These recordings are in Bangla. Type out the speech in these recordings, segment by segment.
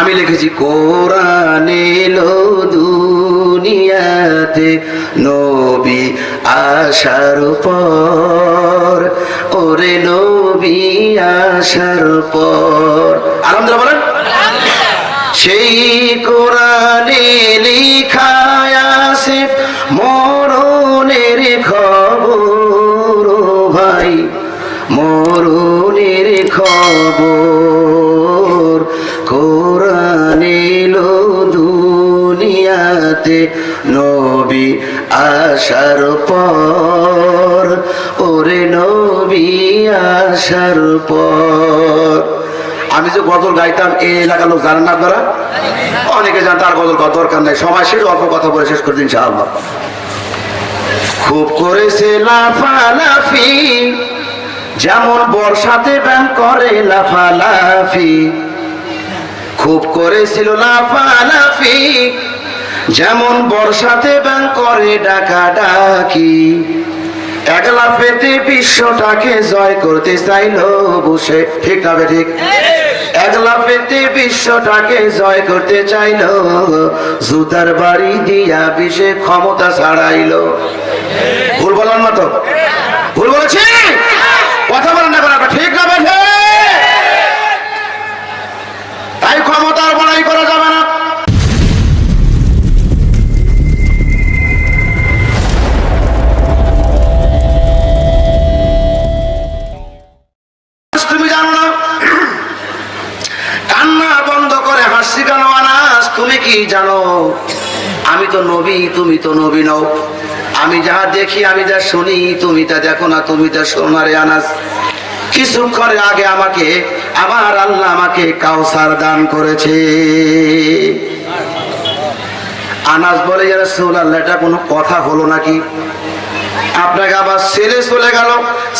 আমি লিখেছি, কোরআন দুনিয়াতে নবী আসার পর। ওরে নবী আসার পর। আলহামদুলিল্লাহ বলেন। সেই কোরআনে লিখায় আছে মরণের খবর ভাই। মরণের খবর। দুনিয়াতে নবী আসার পর, ওরে নবী আসার পর। আমি যে গজল গাইতাম এই এলাকার লোক জানেন না আপনারা? অনেকে জান তার গজল কত দরকার নাই। সময় শেষ অল্প কথা বলে শেষ করে দিন, ইনশাআল্লাহ। খুব করেছে লাফালাফি, যেমন বর্ষাতে ব্যাং করে লাফালাফি। খুব করেছিল লাফালাফি যেমন বর্ষাতে ব্যাং করে ডাকা ডাকি একলা পেতে বিশ্বটাকে জয় করতে চাইল বসে। ঠিক না ঠিক? একলা পেতে বিশ্বটাকে জয় করতে চাইল, জুতার বাড়ি দিয়া বিশে ক্ষমতা ছাড়াইলো। ভুল বলার মতো ভুল বলেছি? কথা বলেন না আপনার ঠিক না বেঠে তাই ক্ষমতার বড়াই করা যাবে তো নবী, তুমি তো নবী নও। আমি যাহা দেখি, আমি যা শুনি, তুমি তা দেখো না, তুমি তা শোনারে আনাস। কিছুক্ষণের আগে আমাকে আবার আল্লাহ আমাকে কাউসার দান করেছে। আনাস বলে যারা সোল আল্লাহ এটা কোনো কথা হলো নাকি? আপনাকে আবার ছেলে চলে গেল।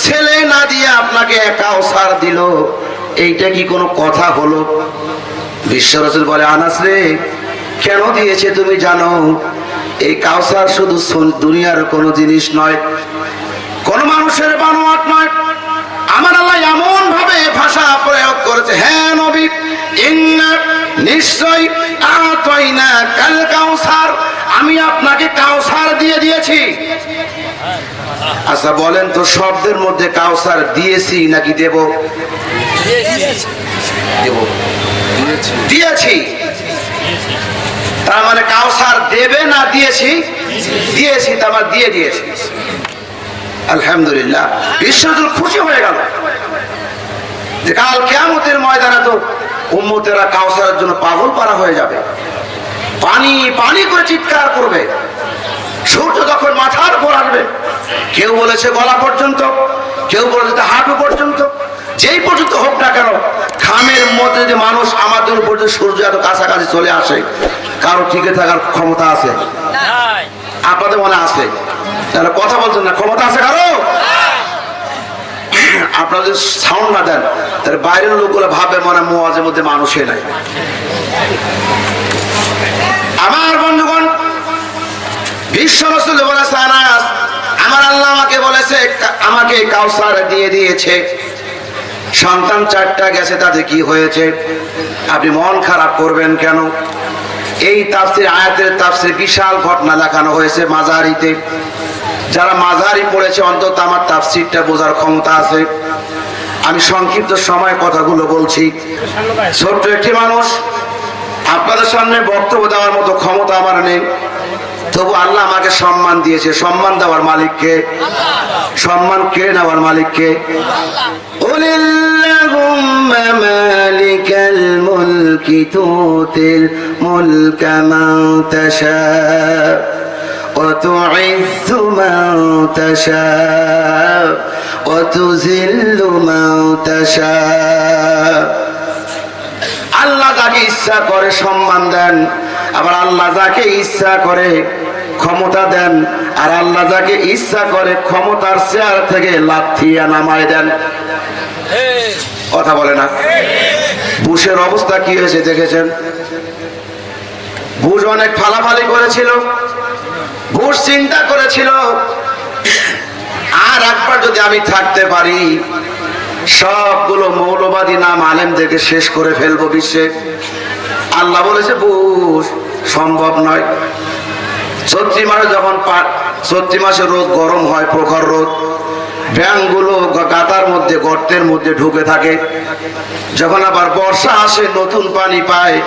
ছেলে না দিয়ে আপনাকে কাউসার দিল। এইটা কি কোনো কথা হলো? বিশ্ব রসুল বলে, আনাস রে কেন দিয়েছে তুমি জানো? এই কাউসার শুধু দুনিয়ার কোনো জিনিস নয় কোন মানুষের বানোয়াট নয়। আমার আল্লাহ এমন ভাবে ভাষা প্রয়োগ করেছে হ্যাঁ নবী নিশ্চয় কাল কাউসার আমি আপনাকে কাউসার দিয়ে দিয়েছি। আচ্ছা বলেন তো শব্দের মধ্যে কাউসার দিয়েছি নাকি দেব। দিয়েছি। তার মানে কাউসার দেবে না দিয়েছি? দিয়েছি, তার মানে দিয়ে দিয়েছি। আলহামদুলিল্লাহ। বিশ্বজুল খুশি হয়ে গেল। যে কাল কেমতের ময়দানে তো উম্মতেরা কাউসারের জন্য পাগল পারা হয়ে যাবে। পানি পানি করে চিৎকার করবে। সূর্য যখন মাথার উপর আসবে, কেউ বলেছে গলা পর্যন্ত, কেউ বলেছে হাঁটু পর্যন্ত, যেই পর্যন্ত হোক না কেন খামের মধ্যে যদি মানুষ আমাদের উপর যে সূর্য এত কাছাকাছি চলে আসে কারও টিকে থাকার ক্ষমতা আছে? আপনাদের মনে আছে? তাহলে কথা বলছেন না ক্ষমতা আছে কারও? আপনারা যদি সাউন্ড না দেন তাহলে বাইরের লোকগুলো ভাবে মনে মোয়াজের মধ্যে মানুষই নাই। আমার বন্ধুগণ বিশ্ব রসুল বলেছে আনাস আমার আল্লাহ আমাকে বলেছে আমাকে কাউসার দিয়ে দিয়েছে। সন্তান চারটা গেছে তাতে কি হয়েছে? আপনি মন খারাপ করবেন কেন? এই তাফসির আয়াতের তাফসির বিশাল ঘটনা দেখানো হয়েছে মাঝারিতে যারা মাঝারি পড়েছে অন্তত আমার তাফসিরটা বোঝার ক্ষমতা আছে। আমি সংক্ষিপ্ত সময় কথাগুলো বলছি। ছোট্ট একটি মানুষ আপনাদের সামনে বক্তব্য দেওয়ার মতো ক্ষমতা আমার নেই। তবু আল্লাহ আমাকে সম্মান দিয়েছে। সম্মান দেওয়ার মালিককে সম্মান কে নেওয়ার মালিককে। মালিকাল الملك تؤتي الملك من تشاء وتعز من تشاء وتذل من تشاء আল্লাহ যাকে ইচ্ছা করে সম্মান দেন আবার আল্লাহ যাকে ইচ্ছা করে ক্ষমতা দেন আর আল্লাহ যাকে ইচ্ছা করে ক্ষমতার চেয়ার থেকে লাথিয়া নামায় দেন কথা বলে না বুশের অবস্থা কি হয়েছে দেখেছেন? বুশ অনেক ফালাফালি করেছিল। বুশ চিন্তা করেছিল, আর একবার যদি আমি থাকতে পারি, সবগুলো মৌলবাদী নাম আলেমদেরকে শেষ করে ফেলব বিশ্বে। আল্লাহ বলেছে বুঝ সম্ভব নয়। চৈত্রি মাসে যখন চৈত্রি মাসে রোদ গরম হয়, প্রখর রোদ ব্যাংগুলো গাতার মধ্যে, গর্তের মধ্যে ঢুকে থাকে। যখন আবার বর্ষা আসে, নতুন পানি পায়।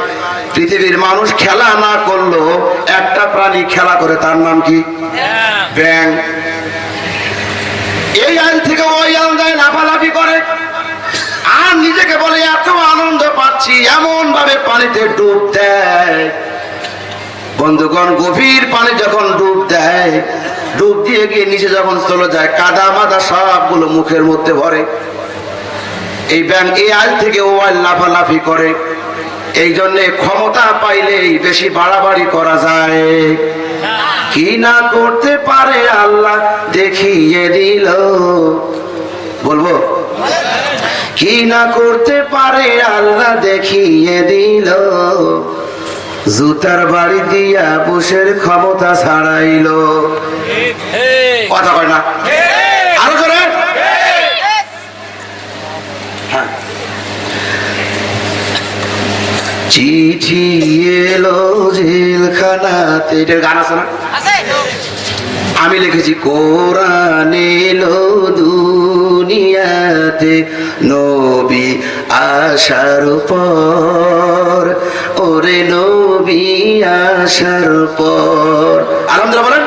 পৃথিবীর মানুষ খেলা না করলেও একটা প্রাণী খেলা করে, তার নাম কি? ব্যাং। এই আইন থেকে ওই আইল যায় লাফালাফি করে। আর নিজেকে বলে, এত আনন্দ পাচ্ছি এমন ভাবে পানিতে ডুব দেয়। বন্ধুগণ, গভীর পানি যখন ডুব দেয় ডুব দিয়ে গিয়ে নিচে যখন চলে যায়, কাদা মাদা সবগুলো মুখের মধ্যে ভরে। এই ব্যাং এই আইল থেকে ও আইল লাফালাফি করে। এই জন্যে ক্ষমতা পাইলেই বেশি বাড়াবাড়ি করা যায়। কি না করতে পারে আল্লাহ, দেখিয়ে দিল। বলব? কি না করতে পারে আল্লাহ, দেখিয়ে দিল। জুতার বাড়ি দিয়া বুসের ক্ষমতা ছাড়াইলো। কথা কয় না? আরও করে হ্যাঁ। চিঠি এলো জেলখানাতে। গান আছে না? আমি লিখেছি কোরআন এলো দুনিয়াতে নবী আসার পর ওরে নবী আসার পর। আলহামদুলিল্লাহ বলেন।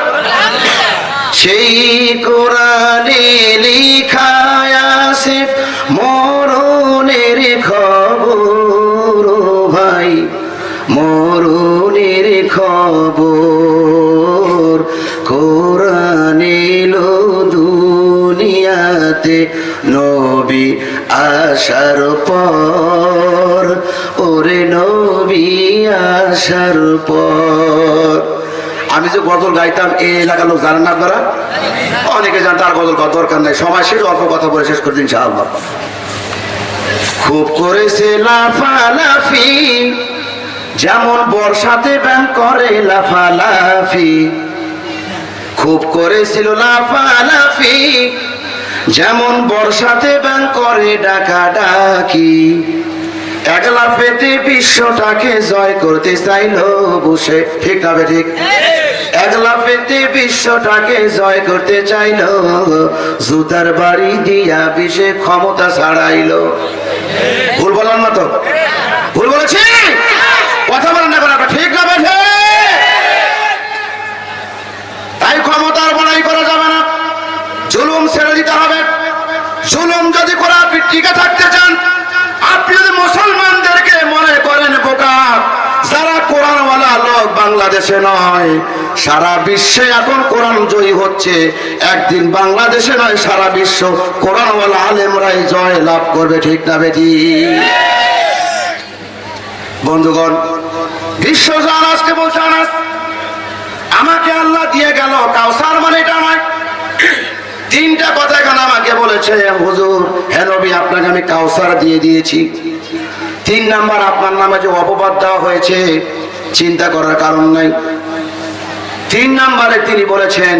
সেই কোরআনে লিখায় আছে মরণের খবর ভাই, মরণের খবর। আমি যে গজল গাইতাম, এই এলাকার লোক জানেন না আপনারা? অনেকে জান তার গজল গাওয়ার দরকার নাই। সময় শেষ অল্প কথা বলে শেষ করে দিন, ইনশাআল্লাহ। খুব করেছে লাফালাফি, যেমন বর্ষাতে ব্যাং করে লাফালাফি। খুব করেছিল লাফালাফি, যেমন বর্ষাতে ব্যাং করে ডাকা ডাকি একলা পেতে বিশ্বটাকে জয় করতে চাইলো বসে ঠিক না ঠিক? একলা পেতে বিশ্বটাকে জয় করতে চাইলো জুতার বাড়ি দিয়া বিষে ক্ষমতা ছাড়াইলো। ভুল বললাম না তো? ভুল বলেছি? কথা বলেন না কেন? ঠিক না বেঠে তাই ক্ষমতার বড়াই করা যাবে না। জুলুম ছেড়ে দিতে হবে। জুলুম যদি করে আপনি টিকে থাকতে চান আপনি যদি মুসলমানদেরকে মনে করেন বোকা যারা কোরআনওয়ালা লোক বাংলাদেশে নয় সারা বিশ্বে এখন কোরআন জয়ী হচ্ছে। একদিন বাংলাদেশে নয়, সারা বিশ্ব কোরআনওয়ালা আলেমরাই জয় লাভ করবে, ঠিক না বেটি? বন্ধুগণ, বিশ্ব জান আজকে বলছে, আনাস, আমাকে আল্লাহ দিয়ে গেল, কাউসার মানে এটা নয়। তিনটা কথা এখানে আমাকে বলেছে, হুজুর হ্যাঁ নবী, আপনাকে আমি কাউসার দিয়ে দিয়েছি। তিন নাম্বার, আপনার নামে যে অপবাদ দেওয়া হয়েছে চিন্তা করার কারণ নাই। তিন নাম্বারে তিনি বলেছেন,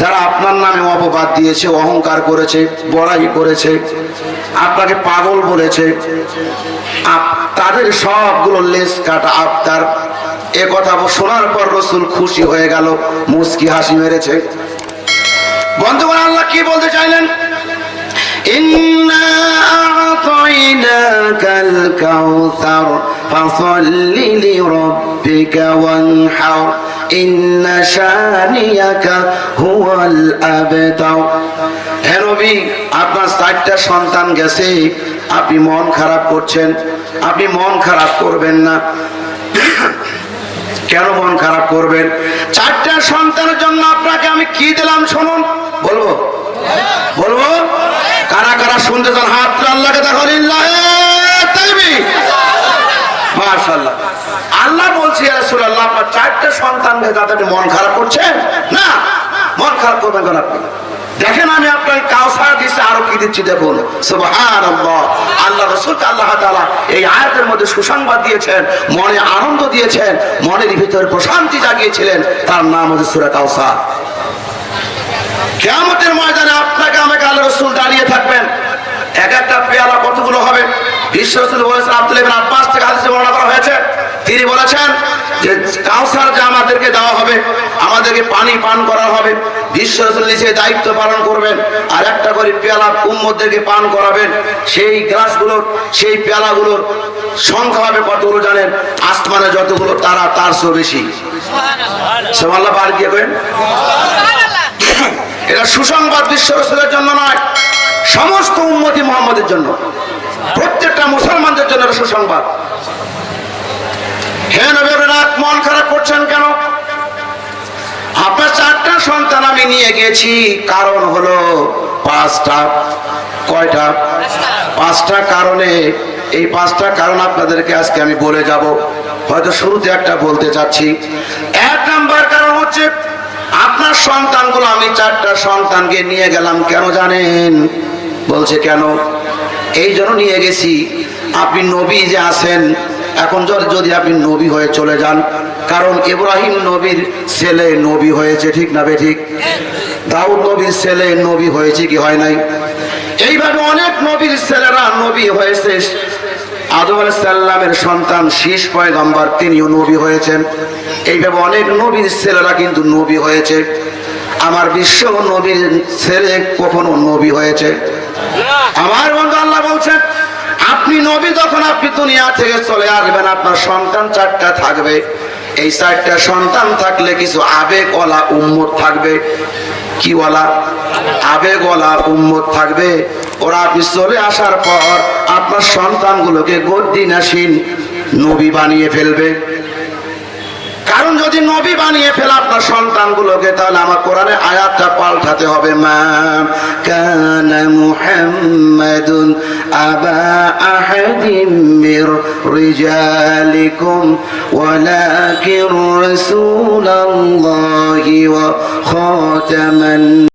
যারা আপনার নামে অপবাদ দিয়েছে, অহংকার করেছে, বড়াই করেছে, আপনাকে পাগল বলেছে তাদের সবগুলো লেস কাটা আপনার এ কথা শোনার পর রসুল খুশি হয়ে গেল, মুস্কি হাসি মেরেছে। বন্ধুগণ, আল্লাহ কি বলতে চাইলেন? إنا أعطيناك الكوثر فصل لربك وانحر إن شانيك هو الأبتر হে নবী আপনার চারটা সন্তান গেছে আপনি মন খারাপ করছেন আপনি মন খারাপ করবেন না কেন মন খারাপ করবেন চারটা সন্তানের জন্য আপনাকে আমি কি দিলাম শুনুন বলবো বলবো কারা কারা শুনতে চান? হাত আল্লাহকে দেখো আল্লাহ বলছি রাসূল আপনার চারটে সন্তান আপনি মন খারাপ করছেন, না, মন খারাপ করবেন কেন আপনি? দেখেন আমি আপনাকে কাউসার দিচ্ছি আরও কি দিচ্ছি দেখুন। আল্লাহ রসুলকে আল্লাহ এই আয়াতের মধ্যে সুসংবাদ দিয়েছেন, মনে আনন্দ দিয়েছেন, মনের ভিতরে প্রশান্তি জাগিয়েছিলেন, তার নাম হচ্ছে সূরা কাউসার। কেয়ামতের ময়দানে আল্লাহ রসুল দাঁড়িয়ে থাকবেন। এক একটা পেয়ালা কতগুলো হবে? বিশ্ব রসুল বলেছেন আব্দুল ইবিন আব্বাস থেকে হাদিসে বর্ণনা করা হয়েছে। তিনি বলেছেন যে কাউসার যে আমাদেরকে দেওয়া হবে আমাদেরকে পানি পান করা হবে। বিশ্ব নিজে দায়িত্ব পালন করবেন। আর একটা করে পেয়ালা উম্মদেরকে পান করাবেন। সেই গ্লাসগুলোর সেই পেয়ালাগুলোর সংখ্যা হবে কতগুলো জানেন? আসমানে যতগুলো তারা তার চেয়েও বেশি। সেমাল্লা বার গিয়ে করেন? এটা সুসংবাদ বিশ্ব রসুলের জন্য নয়, সমস্ত উন্মতি মোহাম্মদের জন্য। প্রত্যেকটা মুসলমানদের জন্য এটা সুসংবাদ। হে নবীরাত মন খারাপ করছেন কেন? আপনার চারটা সন্তান আমি নিয়ে গেছি, কারণ হলো পাঁচটা। কয়টা? পাঁচটা কারণে, এই পাঁচটা কারণ আপনাদেরকে আজকে আমি বলে যাব। হয়তো শুরুতে একটা বলতে চাচ্ছি। এক নাম্বার কারণ হচ্ছে আপনার সন্তানগুলো, আমি চারটা সন্তানকে নিয়ে গেলাম, কেন জানেন? বলছে, কেন? এই জন্য নিয়ে গেছি। আপনি নবী যে আছেন, এখন যদি- আপনি নবী হয়ে চলে যান, কারণ ইব্রাহিম নবীর ছেলে নবী হয়েছে, ঠিক না বে ঠিক দাউদ নবীর ছেলে নবী হয়েছে কি হয় নাই? এইভাবে অনেক নবীর ছেলেরা নবী হয়েছে। আদম আলাইসাল্লামের সন্তান শীষ পয়গম্বর, তিনিও নবী হয়েছেন। এইভাবে অনেক নবীর ছেলেরা কিন্তু নবী হয়েছে। আমার বিশ্ব নবীর ছেলে কখনো নবী হয়েছে। আমার বন্ধু আল্লাহ বলছেন, আপনি নবী যখন আপনি দুনিয়া থেকে চলে আসবেন, আপনার সন্তান চারটা থাকবে। এই চারটা সন্তান থাকলে কিছু আবেগওয়ালা উম্মত থাকবে। কি বলা আবেগওয়ালা উম্মত থাকবে। ওরা আপনি চলে আসার পর আপনার সন্তানগুলোকে গদ্দিন আসীন নবী বানিয়ে ফেলবে। কারণ যদি নবী বানিয়ে ফেলে আপনার সন্তানগুলোকে, তাহলে আমার কোরআনে আয়াতটা পাল্টাতে হবে, মা আবা